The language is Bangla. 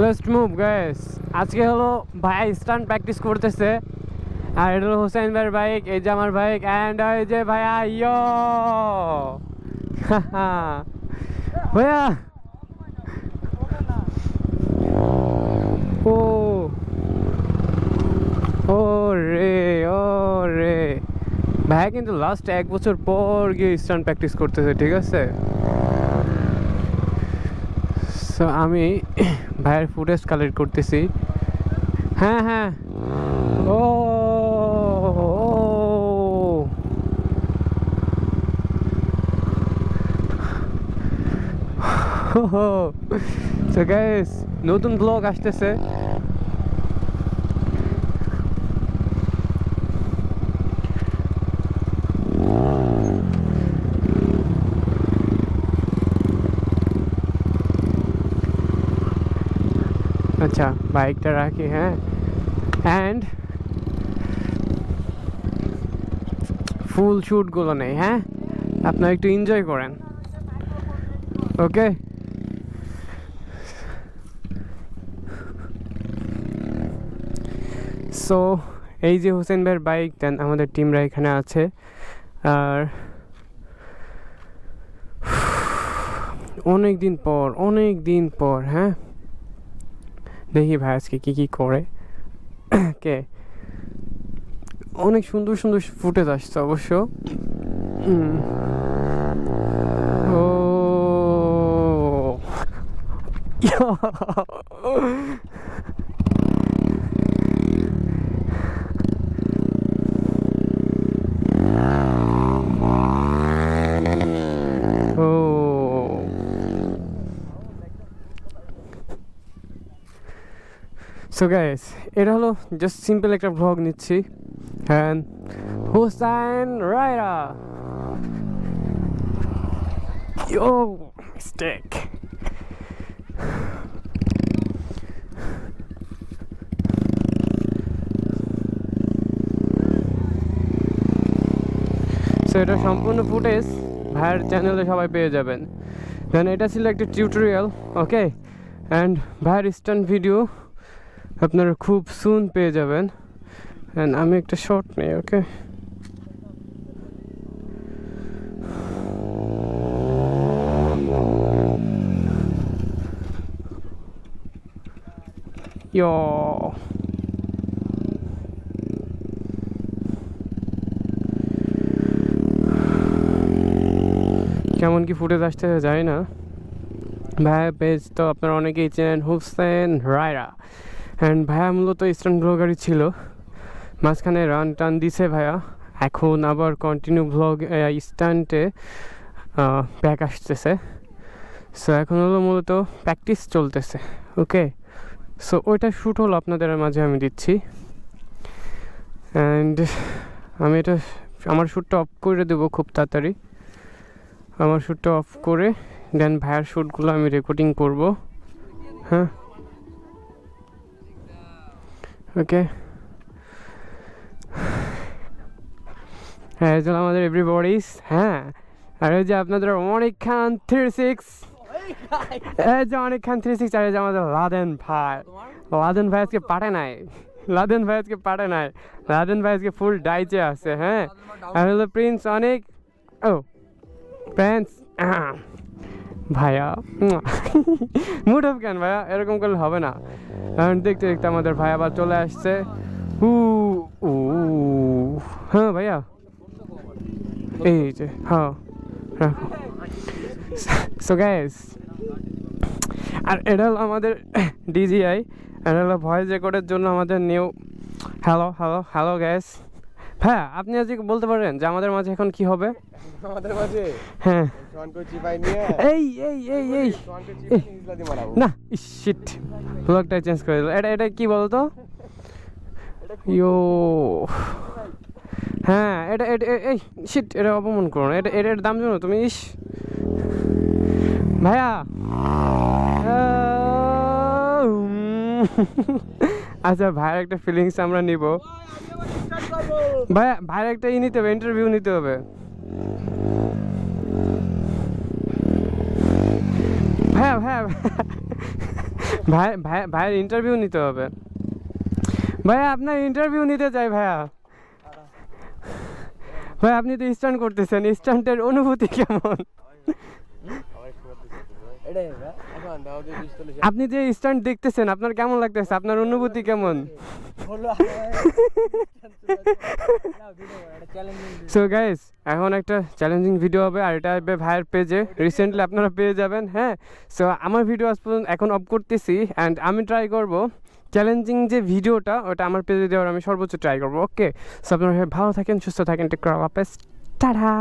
লেটস মুভ গাইস আজকে হলো ভাই স্টান্ট প্র্যাকটিস করতেছে। আর এটা হলো হোসেন ভাইয়ের বাইক এই যে আমার বাইক অ্যান্ড এই যে ভাইয়া ইয়ো ভাইয়া! ও! ও রে ও রে ভাইয়া কিন্তু লাস্ট এক বছর পর গিয়ে স্টান্ট প্র্যাকটিস করতেছে, ঠিক আছে? সো আমি ভাইয়ের ফুটেজ কালেক্ট করতেছি। হ্যাঁ হ্যাঁ। ও তো গাইস নতুন ব্লগ আসতেছে আচ্ছা বাইকটা রাখি হ্যাঁ। অ্যান্ড ফুল শ্যুটগুলো নেই হ্যাঁ। আপনারা একটু এনজয় করেন। ওকে সো এই যে হোসেন ভাইয়ের বাইক দেন আমাদের টিমরা এখানে আছে। আর অনেক দিন পর অনেক দিন পর হ্যাঁ। দেখি ভাই আজকে কী কী করে। কে? অনেক সুন্দর সুন্দর ফুটেজ আসছে অবশ্য। ও। সো গাইস এটা হলো জাস্ট সিম্পল একটা ভ্লগ নিচ্ছি। হ্যাঁ হোসাইন রায়রা ইয়ো মিস্টেক সো এটা সম্পূর্ণ ফুটেজ ভাইয়ের চ্যানেলে সবাই পেয়ে যাবেন। দেন এটা ছিল একটা টিউটোরিয়াল ওকে অ্যান্ড ভাইয়ের স্ট্যান্ড ভিডিও আপনারা খুব সুন পেয়ে যাবেন। অ্যান্ড আমি একটা শর্ট নেই ওকে কেমন কি ফুটেজ আসতে যায় না। ভাই পেজ তো আপনারা অনেকেই চেনেন, হুসেন রায়রা। অ্যান্ড ভাইয়া, মূলত ইস্টার্ন ব্লগারই ছিল। মাঝখানে রান টান দিছে ভাইয়া। এখন আবার কন্টিনিউ ব্লগ স্ট্যান্ডে ব্যাক আসতেছে। সো এখন হলো মূলত প্র্যাকটিস চলতেছে। ওকে সো ওইটা শ্যুট হলো আপনাদের মাঝে আমি দিচ্ছি। অ্যান্ড আমি এটা, আমার শ্যুটটা অফ করে দেবো খুব তাড়াতাড়ি। আমার শ্যুটটা অফ করে দেন ভাইয়ার শ্যুটগুলো আমি রেকর্ডিং করব। হ্যাঁ? ওকে হ্যাঁ এই জন্য আমাদের এভরিবডিস হ্যাঁ? আর এই যে আপনাদের অনেক খান থ্রি সিক্স এই যে অনেক খান থ্রি সিক্স আর এই যে আমাদের লাদেন ভাই। লাদেন ভাই আজকে পাঠে নাই। লাদেন ভাই আজকে পাঠে নাই। লাদেন ভাই আজকে ফুল ডাইচে আছে হ্যাঁ? আর হলো প্রিন্স অনেক ও প্রিন্স ভাইয়া। মুড অফ কেন ভাইয়া? এরকম করলে হবে না। কারণ দেখতে দেখতে আমাদের ভাই আবার চলে আসছে। উ উ হ্যাঁ ভাইয়া। এই যে হ্যাঁ সো গ্যাস আর এটা হলো আমাদের ডিজিআই এটা হলো ভয়েস রেকর্ডের জন্য আমাদের new hello hello hello guys হ্যাঁ আপনি আজকে বলতে পারেন যে আমাদের মাঝে এখন কি হবে? আমাদের মাঝে? হ্যাঁ। এই এই এই এই। না শিট ব্লগটা চেঞ্জ করে দিল। এটা এটা কি বলতো? ইয়ো। হ্যাঁ এটা এটা এই শিট এটা অপমান করো না। এটা এটা এটার দাম জানো তুমি ইস। ভাইয়া। আচ্ছা ভাইয়ের একটা ফিলিংস আমরা নিব। ভাইয়া ভাইয়ের একটা ই নিতে হবে ইন্টারভিউ নিতে হবে। ভাইয়া ভাইয়া, ভাই ভাই, ভাইয়ের ইন্টারভিউ নিতে হবে। ভাইয়া, আপনার ইন্টারভিউ নিতে চাই, ভাইয়া। ভাই আপনি তো স্টান্ট করতেছেন স্টান্টের অনুভূতি কেমন? ভাই আপনি যে স্টান্ট দেখতেছেন, আপনার কেমন লাগতেছে? আপনার অনুভূতি কেমন? সো গাইস এখন একটা চ্যালেঞ্জিং ভিডিও হবে আর এটা হবে ভাইয়ের পেজে রিসেন্টলি আপনারা পেয়ে যাবেন হ্যাঁ? সো আমার ভিডিও আজ পর্যন্ত এখন অফ করতেছি অ্যান্ড আমি ট্রাই করব চ্যালেঞ্জিং যে ভিডিওটা ওটা আমার পেজে দেওয়ার আমি সর্বোচ্চ ট্রাই করব ওকে সো আপনারা ভালো থাকেন, সুস্থ থাকেন টেক টাটা!